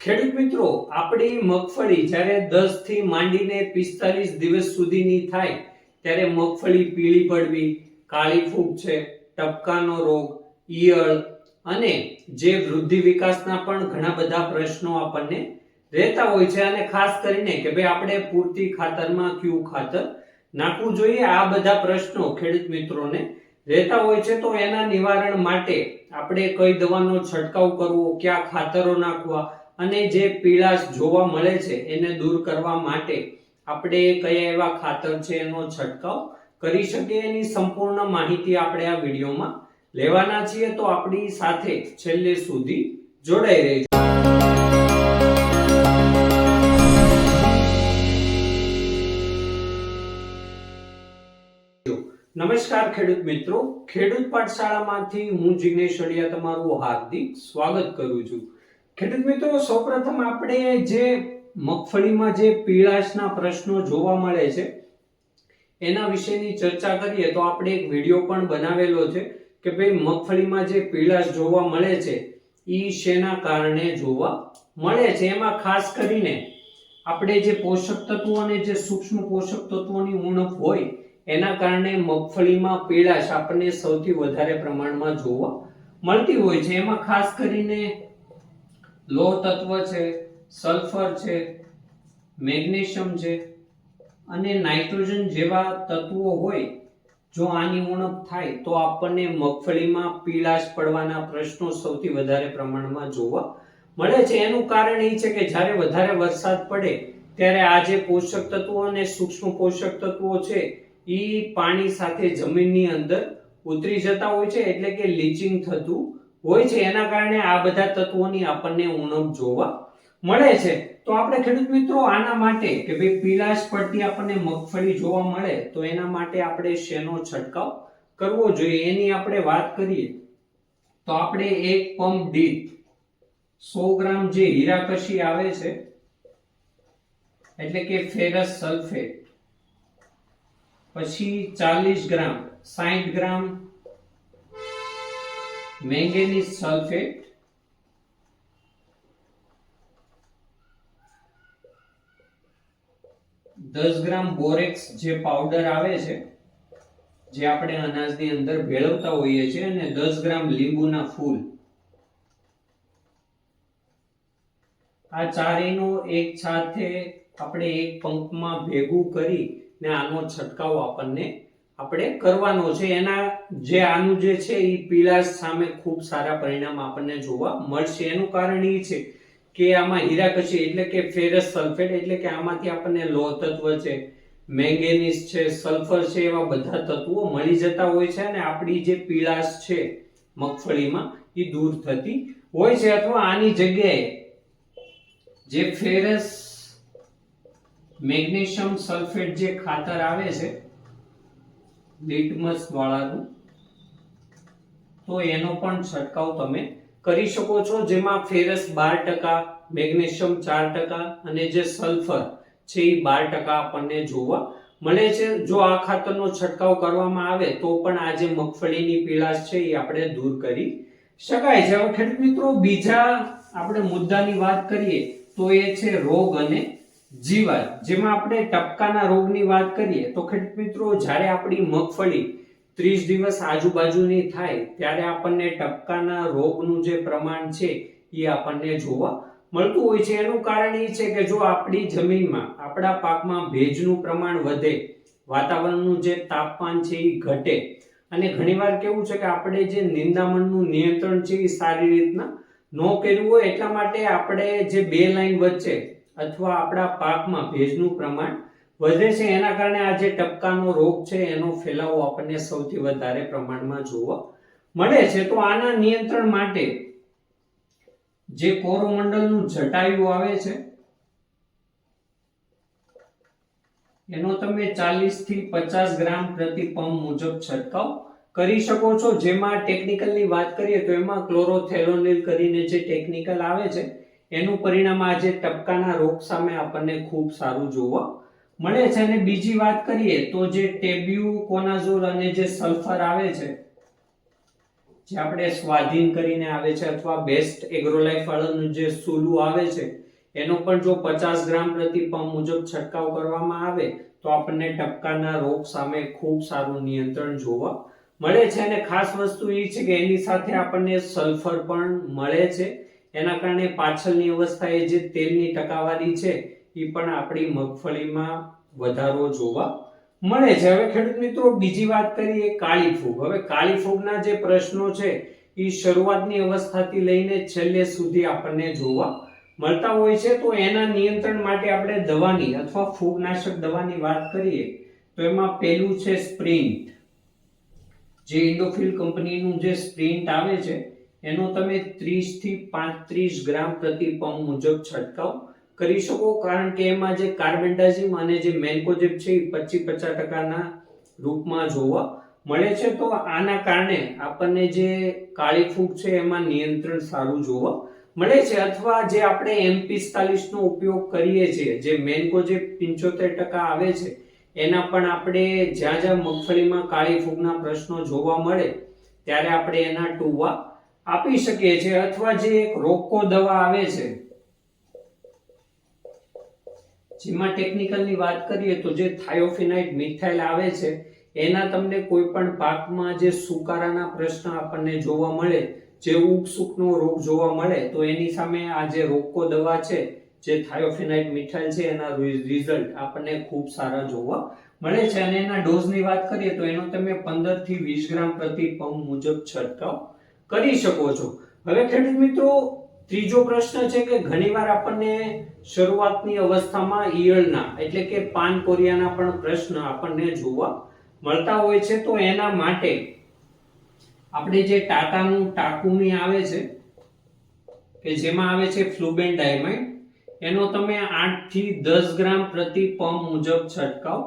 ખેડૂત મિત્રો, આપણી મગફળી જ્યારે દસથી માંડીને પિસ્તાલીસ દિવસ સુધીની થાય, ત્યારે મગફળી પીળી પડવી, કાળી ફૂગ છે, ટપકાનો રોગ, ઈયળ અને જે વૃદ્ધિ વિકાસના પણ ઘણા બધા પ્રશ્નો આપણને રહેતા હોય છે. અને ખાસ કરીને કે ભાઈ આપણે પૂરતી ખાતરમાં કયું ખાતર નાખવું જોઈએ, આ બધા પ્રશ્નો ખેડૂત મિત્રોને રહેતા હોય છે. તો એના નિવારણ માટે આપણે કઈ દવાનો છંટકાવ કરવો, કયા ખાતરો નાખવા અને જે પીળાશ જોવા મળે છે, એને દૂર કરવા માટે આપણે કયા એવા ખાતર છે એનો છંટકાવ કરી શકીએ? એની સંપૂર્ણ માહિતી આપણે આ વિડીયોમાં લેવાના છીએ. તો આપણી સાથે છેલ્લે સુધી જોડાઈ રહેજો. નમસ્કાર ખેડૂત મિત્રો. ખેડૂત પાઠશાળામાંથી હું જિગ્નેશ અડિયા, તમારું હાર્દિક સ્વાગત કરું છું. ખેડૂત મિત્રો, સૌપ્રથમ આપણે જે મગફળીમાં જે પીળાશના પ્રશ્નો જોવા મળે છે, એના વિશેની ચર્ચા કરીએ તો આપણે એક વીડિયો પણ બનાવેલો છે કે ભાઈ મગફળીમાં જે પીળાશ જોવા મળે છે એ શેના કારણે જોવા મળે છે? એમાં ખાસ કરીને આપણે જે પોષક તત્વો અને જે સૂક્ષ્મ પોષક તત્વોની ઉણપ હોય, એના કારણે મગફળીમાં પીળાશ આપણને સૌથી વધારે પ્રમાણમાં જોવા મળતી હોય છે. એમાં ખાસ કરીને લોહ તત્વ છે, સલ્ફર છે, મેગ્નેશિયમ છે અને નાઇટ્રોજન જેવા તત્વો હોય, જો આની ઉણપ થાય તો આપણને મગફળીમાં પીળાશ પડવાના પ્રશ્નો સૌથી વધારે પ્રમાણમાં જોવા મળે છે. એનું કારણ એ છે કે જ્યારે વધારે વરસાદ પડે ત્યારે આ જે પોષક તત્વો અને સૂક્ષ્મ પોષક તત્વો છે એ પાણી સાથે જમીનની અંદર ઉતરી જતા હોય છે. એટલે કે લીચિંગ થતું હોય છે, એના કારણે આ બધા તત્વોની આપણને ઉણપ જોવા મળે છે. તો આપણે ખેડૂત મિત્રો, આના માટે કે ભાઈ પીલાશ પડતી આપણને મગફળી જોવા મળે, તો એના માટે આપણે શેનો છંટકાવ કરવો જોઈએ? એની આપણે વાત કરીએ, તો આપણે એક પંપ દીઠ સો ગ્રામ જે હીરાકશી આવે છે, એટલે કે ફેરસ સલ્ફેટ, પછી ચાલીસ ગ્રામ સાઠ ગ્રામ મેંગેનીઝ સલ્ફેટ દસ ગ્રામ બોરેક્સ જે પાવડર આવે છે, જે આપણે અનાજની અંદર ભેળવતા હોઈએ છીએ અને દસ ગ્રામ લીંબુના ફૂલ. આ ચારેયનો એક સાથે આપણે એક પંપમાં ભેગું કરી ને આનો છંટકાવ આપણને આપણે કરવાનો છે. એના જે આનું જે છે એ પીળાશ સામે ખૂબ સારા પરિણામ આપણને જોવા મળશે. એનું કારણ એ છે કે આમાં હીરાકશી એટલે કે ફેરસ સલ્ફેટ એટલે કે આમાંથી આપણને લોહ તત્વ છે મેંગેનીઝ છે સલ્ફર છે, એવા બધા તત્વો મળી જતા હોય છે અને આપણી જે પીળાશ છે મગફળીમાં એ દૂર થતી હોય છે અથવા આની જગ્યાએ જે ફેરસ મેગ્નેશિયમ સલ્ફેટ જે ખાતર આવે છે લિટમસ વાળાનું. તો એનો પણ છંટકાવ તમે કરી શકો છો, જેમાં ફેરસ બાર ટકા, મેગ્નેશિયમ ચાર ટકા અને જે સલ્ફર છે એ બાર ટકા આપણને જોવા મળે છે. જો આ ખાતરનો છંટકાવ કરવામાં આવે, તો પણ આ જે મગફળીની પીળાશ છે એ આપણે દૂર કરી શકાય છે. હવે ખેડૂત મિત્રો, બીજા આપણે મુદ્દાની વાત કરીએ, તો એ છે રોગ અને જીવાત. જેમાં આપણે ટપકાના રોગની વાત કરીએ તો ખેડૂત મિત્રો, જ્યારે આપણી મગફળી ત્રીસ દિવસ આજુબાજુની થાય, ત્યારે આપણને ટપકાના રોગનું જે પ્રમાણ છે, એ આપણને જોવા મળતું હોય છે. એનું કારણ એ છે કે જો આપણી જમીનમાં, આપણા પાકમાં ભેજનું પ્રમાણ વધે, વાતાવરણનું જે તાપમાન છે એ ઘટે, અને ઘણીવાર કેવું છે કે આપણે જે નિંદામણનું નિયંત્રણ છે એ સારી રીતના ન કર્યું હોય, એટલા માટે આપણે જે બે લાઈન વચ્ચે અથવા આપણા પાકમાં ભેજનું પ્રમાણ વધે છે, એના કારણે આ જે ટપકાનો રોગ છે, એનો ફેલાવો આપણને સૌથી વધારે પ્રમાણમાં જોવા મળે છે. તો આના નિયંત્રણ માટે જે કોરોમંડળનું જટાયુ આવે છે, એનો તમે ચાલીસથી પચાસ ગ્રામ પ્રતિ પંપ મુજબ છંટકાવ કરી શકો છો. જેમાં ટેકનિકલની વાત કરીએ તો એમાં ક્લોરોથેલોનિલ કરીને જે ટેકનિકલ આવે છે એનું પરિણામ આજે ટપકાના રોગ સામે આપણને ખૂબ સારું જોવા મળે છે. અને બીજી વાત કરીએ તો જે ટેબ્યુ કોનાઝોલ અને જે સલ્ફર આવે છે, જે આપણે સ્વાધીન કરીને આવે છે અથવા બેસ્ટ એગ્રોલાઇફ વાળાનું જે સુલું આવે છે, એનો પણ જો પચાસ ગ્રામ પ્રતિ પંપ મુજબ છંટકાવ કરવામાં આવે તો આપણને ટપકાના રોગ સામે ખૂબ સારું નિયંત્રણ જોવા મળે છે. અને ખાસ વસ્તુ એ છે કે એની સાથે આપણને સલ્ફર પણ મળે છે. એના કારણે પાછળની અવસ્થાએ જે તેલની ટકાવારી છે એ પણ આપણી મગફળીમાં વધારો જોવા મળે છે. હવે ખેડૂત મિત્રો, બીજી વાત કરીએ કાળી ફૂગ હવે કાળી ફૂગના જે પ્રશ્નો છે એ શરૂઆતની અવસ્થાથી લઈને છેલ્લે સુધી આપણને જોવા મળતા હોય છે. તો એના નિયંત્રણ માટે આપણે દવાની અથવા ફૂગનાશક દવાની વાત કરીએ, તો એમાં પહેલું છે સ્પ્રિન્ટ. જે ઇન્ડોફિલ કંપનીનું જે સ્પ્રિન્ટ આવે છે એનો તમે 30 થી 35 ગ્રામ પ્રતિ પંપ મુજબ છંટકાવ કરી શકો, કારણ કે એમાં જે કાર્બેન્ડાઝિમ અને જે મેન્કોજેબ છે એ પચીસ પચાસ ટકાના રૂપમાં જોવા મળે છે. તો આના કારણે આપણને જે કાળી ફૂગ છે એમાં નિયંત્રણ સારું જોવા મળે છે. અથવા જે આપણે એમ પિસ્તાલીસ નો ઉપયોગ કરીએ છીએ, જે મેન્કોજેબ પંચોતેર ટકા આવે છે, એના પણ આપણે જ્યાં જ્યાં મગફળીમાં કાળી ફૂગના પ્રશ્નો જોવા મળે, ત્યારે આપણે એના ટૂવા આપી શકીએ છીએ અથવા જે એક રોકો દવા આવે છે, જેમાં ટેકનિકલની વાત કરીએ તો જે થાયોફિનાઇટ મિથાઇલ આવે છે, એના તમને કોઈ પણ પાકમાં જે સુકારાના પ્રશ્ન આપણને જોવા મળે, જે ઉપસુકનો રોગ જોવા મળે, તો એની સામે આ જે રોકો દવા છે, જે થાયોફિનાઇટ મિથાઇલ છે, એના રિઝલ્ટ આપણને ખૂબ સારા જોવા મળે છે. અને એના ડોઝની વાત કરીએ તો એનો તમે 15 થી 20 ગ્રામ પ્રતિ પંપ મુજબ છંટકાવ કરી શકો છો. હવે ખેડૂત મિત્રો, ત્રીજો પ્રશ્ન છે કે ઘણીવાર આપણને શરૂઆતની અવસ્થામાં ઈયળના, એટલે કે પાન કોરિયાના પણ પ્રશ્ન આપણને જોવા મળતા હોય છે. તો એના માટે આપણે જે ટાટાનું ટાકુમી આવે છે, કે જેમાં આવે છે ફ્લુબેન ડાયમંડ એનો તમે આઠથી દસ ગ્રામ પ્રતિ પંપ મુજબ છંટકાવ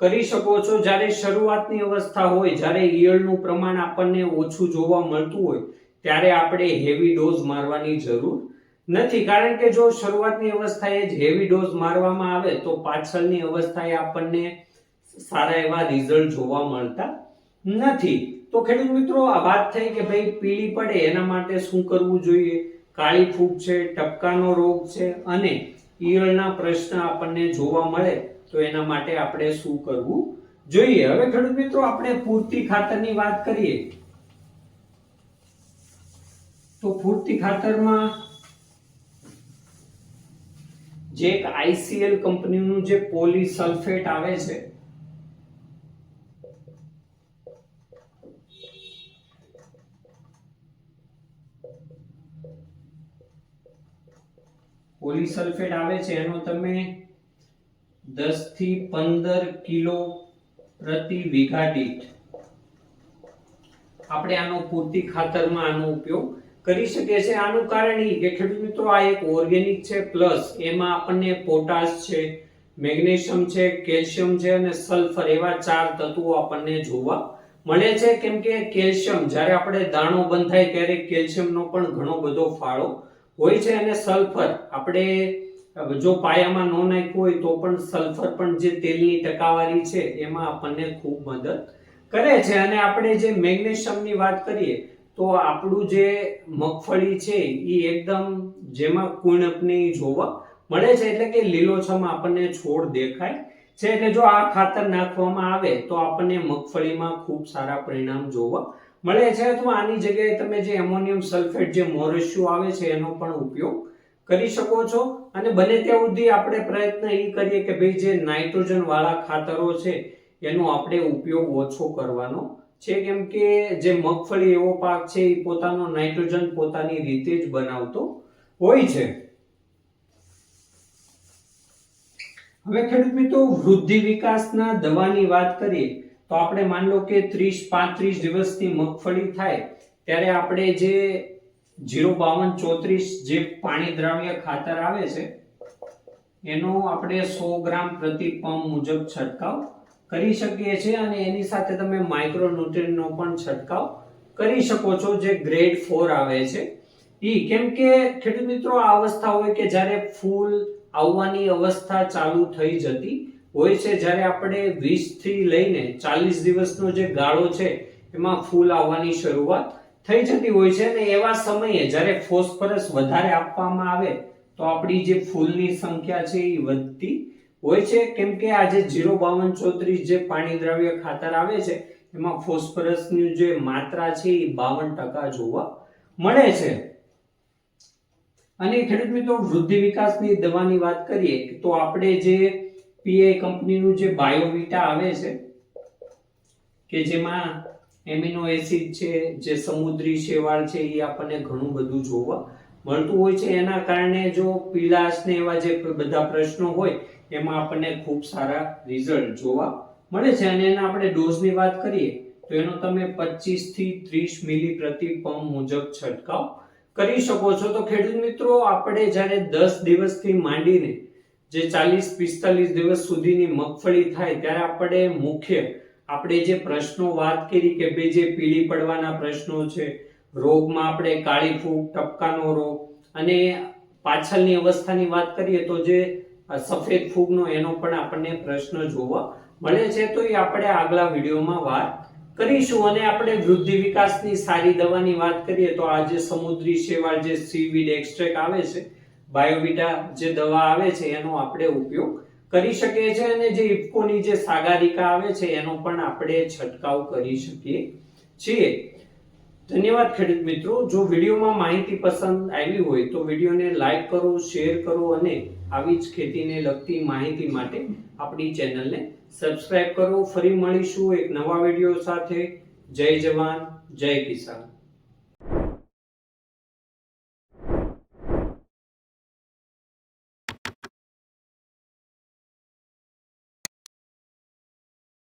કરી શકો છો. જ્યારે શરૂઆતની અવસ્થા હોય, જ્યારે ઈયળનું પ્રમાણ આપણને ઓછું જોવા મળતું હોય, ત્યારે આપણે હેવી ડોઝ મારવાની જરૂર નથી. કારણ કે જો શરૂઆતની અવસ્થાએ જ હેવી ડોઝ મારવામાં આવે, તો પાછળની અવસ્થાએ આપણને સારા એવા રિઝલ્ટ જોવા મળતા નથી. તો ખેડૂત મિત્રો, આ વાત થઈ કે ભાઈ પીળી પડે, એના માટે શું કરવું જોઈએ? કાળી ફૂગ છે, ટપકાનો રોગ છે, અને ઈયળના પ્રશ્ન આપણને જોવા મળે તો એના માટે આપણે શું કરવું? જોઈએ. હવે ખેડૂત મિત્રો, આપણે પૂરતી ખાતરની વાત કરીએ. તો પૂરતી ખાતરમાં જે એક આઈસીએલ કંપનીનું જે પોલીસલ્ફેટ આવે છે, પોલીસલ્ફેટ આવે છે. એનો તમે 10 થી 15 કિલો પ્રતિ વીઘા દીઠ. આપણે આનો પૂરતી ખાતરમાં આનો ઉપયોગ કરી શકીએ છીએ. આનું કારણ એ કે ખેડૂત મિત્રો, આ એક ઓર્ગેનિક છે પ્લસ એમાં આપણને પોટાશ છે મેગ્નેશિયમ છે કેલ્શિયમ છે અને સલ્ફર એવા ચાર તત્વો આપણને જોવા મળે છે. કેમ કે કેલ્શિયમ જ્યારે આપણે દાણો બંધ થાય ત્યારે કેલ્શિયમનો પણ ઘણો બધો ફાળો હોય છે અને સલ્ફર આપણે જો પાયામાં ન નાખ્યું હોય તો પણ સલ્ફર પણ જે તેલની ટકાવારી છે, એમાં આપણને ખૂબ મદદ કરે છે. અને આપણે જે મેગ્નેશિયમની વાત કરીએ, તો આપણું જે મગફળી છે, એ એકદમ જેમાં કુણપની જોવા મળે છે, એટલે કે લીલોછમ આપણને છોડ દેખાય છે. એટલે જો આ ખાતર નાખવામાં આવે, તો આપણને મગફળીમાં ખૂબ સારા પરિણામ જોવા મળે છે. અથવા આની જગ્યાએ તમે જે એમોનિયમ સલ્ફેટ જે મોરેશિયો આવે છે, એનો પણ ઉપયોગ કરી શકો છો. અને બને ત્યાં સુધી આપણે પ્રયત્ન એ કરીએ કે ભાઈ જે નાઇટ્રોજન વાળા ખાતરો છે, એનો આપણે ઉપયોગ ઓછો કરવાનો છે. કેમ કે જે મગફળી એવો પાક છે, એ પોતાનો નાઇટ્રોજન પોતાની રીતે જ બનાવતો હોય છે. હવે ખેડૂત મિત્રો, વૃદ્ધિ વિકાસના દવાની વાત કરીએ, તો આપણે માન લો કે ત્રીસ પાંત્રીસ દિવસની મગફળી થાય, ત્યારે આપણે જે જીરો બાવન ચોત્રીસ જે પાણી દ્રાવ્ય ખાતર આવે છે, એનો આપણે સો ગ્રામ પ્રતિ પંપ મુજબ છંટકાવ કરી શકીએ છીએ અને એની સાથે તમે માઇક્રોન્યુટ્રિયન્ટનો પણ છંટકાવ કરી શકો છો જે ગ્રેડ ફોર આવે છે. એ કેમ કે ખેડૂત મિત્રો, આ અવસ્થા હોય કે જ્યારે ફૂલ આવવાની અવસ્થા ચાલુ થઈ જતી હોય છે, જ્યારે આપણે વીસથી લઈને ચાલીસ દિવસનો જે ગાળો છે, એમાં ફૂલ આવવાની શરૂઆત થઈ જતી હોય છે અને એવા સમયે જ્યારે ફોસ્ફરસ વધારે આપવામાં આવે, તો આપણી જે ફૂલની સંખ્યા છે એ વધતી હોય છે. કેમ કે આ જે જીરો બાવન ચોત્રીસ જે પાણી દ્રવ્ય ખાતર આવે છે, એમાં ફોસ્ફરસની જે માત્રા છે એ બાવન ટકા જોવા મળે છે. અને ખેડૂત મિત્રો, વૃદ્ધિ વિકાસની દવાની વાત કરીએ, તો આપણે જે પીઆઈ કંપનીનું જે બાયોવિટા આવે છે, કે જેમાં એમિનો એસિડ છે, જે સમુદ્રી શેવાળ છે એ આપણને ઘણું બધું જોવા મળતું હોય છે. એના કારણે જો પીલાશ ને એવા જે બધા પ્રશ્નો હોય, એમાં આપણને ખૂબ સારા રિઝલ્ટ જોવા મળે છે. અને એના આપણે ડોઝની વાત કરીએ, તો એનો તમે 25 થી 30 મિલી પ્રતિ પંપ મુજબ છંટકાવ કરી શકો છો. તો ખેડૂત મિત્રો, આપણે જ્યારે દસ દિવસથી માંડીને જે ચાલીસ પિસ્તાલીસ દિવસ સુધીની મગફળી થાય, ત્યારે આપણે મુખ્ય આપણે જે પ્રશ્નો વાત કરી કે ભાઈ જે પીળી પડવાના પ્રશ્નો છે, રોગમાં આપણે કાળી ફૂગ, ટપકાનો રોગ અને પાછળની અવસ્થાની વાત કરીએ તો જે સફેદ ફૂગનો એનો પણ આપણને પ્રશ્ન જોવા મળે છે. તો એ આપણે આગલા વિડીયોમાં વાત કરીશું અને આપણે વૃદ્ધિ વિકાસની સારી દવાની વાત કરીએ તો આ જે સમુદ્રી શેવાળ જે સીવીડ એક્સ્ટ્રેક્ટ આવે છે, બાયોવિટા જે દવા આવે છે, એનો આપણે ઉપયોગ કરી શકીએ છીએ અને જે ઇફકોની જે સાગારિકા આવે છે, એનો પણ આપણે છંટકાવ કરી શકીએ છીએ. ધન્યવાદ, ખેડૂત મિત્રો. જો વિડીયોમાં માહિતી પસંદ આવી હોય તો વિડીયોને લાઈક કરો, શેર કરો અને આવી જ ખેતીને લગતી માહિતી માટે આપણી ચેનલને સબસ્ક્રાઇબ કરો. ફરી મળીશું એક નવા વીડિયો સાથે. જય જવાન, જય કિસાન.